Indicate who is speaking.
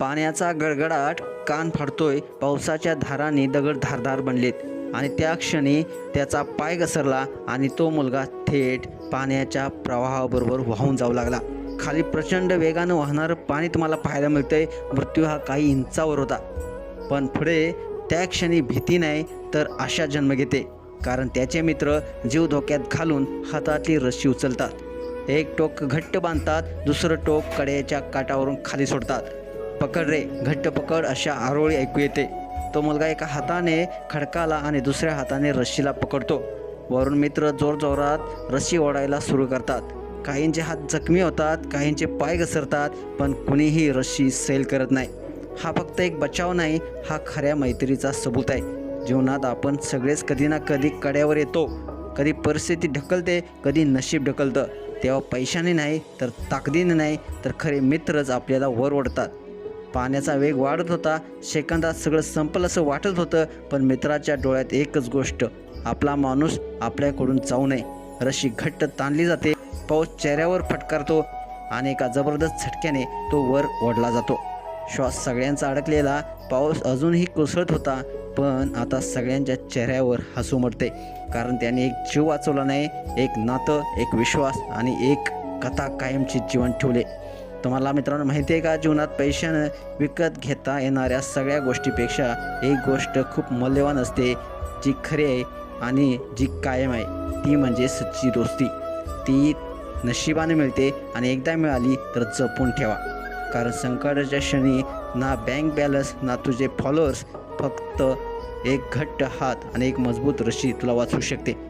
Speaker 1: पाण्याचा गडगडाट कान फाडतोय पावसाच्या धारांनी दगड धारदार बनलेत. आणि त्या क्षणी त्याचा पाय घसरला आणि तो मुलगा थेट पाण्याच्या प्रवाहाबरोबर वाहून जाऊ लागला. खाली प्रचंड वेगानं वाहणारं पाणी तुम्हाला पाहायला मिळतंय. मृत्यू हा काही इंचावर होता. पण पुढे त्या क्षणी भीती नाही तर आशा जन्म घेते. कारण त्याचे मित्र जीव धोक्यात घालून हातातली रस्सी उचलतात. एक टोक घट्ट बांधतात दुसरं टोक कड्याच्या काठावरून खाली सोडतात. पकड रे घट्ट पकड अशा आरोळी ऐकू येते. तो मुलगा एका हाताने खडकाला आणि दुसऱ्या हाताने रस्सीला पकडतो. वरून मित्र जोरजोरात रस्सी ओढायला सुरू करतात. काहींचे हात जखमी होतात काहींचे पाय घसरतात पण कुणीही रस्सी सेल करत नाही. हा फक्त एक बचाव नाही हा खऱ्या मैत्रीचा सबूत आहे. जीवनात आपण सगळेच कधी ना कधी कड्यावर येतो. कधी परिस्थिती ढकलते कधी नशीब ढकलतं. तेव्हा पैशाने नाही तर ताकदीने नाही तर खरे मित्रच आपल्याला वर ओढतात. पाण्याचा वेग वाढत होता. सेकंदात सगळं संपलं असं वाटत होतं पण मित्राच्या डोळ्यात एकच गोष्ट आपला माणूस आपल्याकडून जाऊ नये. रशी घट्ट ताणली जाते पाऊस चेहऱ्यावर फटकारतो आणि एका जबरदस्त झटक्याने तो वर ओढला जातो. श्वास सगळ्यांचा अडकलेला पाऊस अजूनही कोसळत होता पण आता सगळ्यांच्या चेहऱ्यावर हसू मरते कारण त्याने एक जीव वाचवला नाही एक नातं एक विश्वास आणि एक कथा कायमची जीवन ठेवले. तुम्हाला मित्रांनो माहिती आहे का? जीवनात पैशानं विकत घेता येणाऱ्या सगळ्या गोष्टीपेक्षा एक गोष्ट खूप मौल्यवान असते जी खरी आहे आणि जी कायम आहे. ती म्हणजे सच्ची दोस्ती. ती नशिबाने मिळते आणि एकदा मिळाली तर जपून ठेवा. कारण संकटाच्या क्षणी ना बँक बॅलन्स ना तुझे फॉलोअर्स फक्त एक घट्ट हात आणि एक मजबूत रशी तुला वाचू शकते.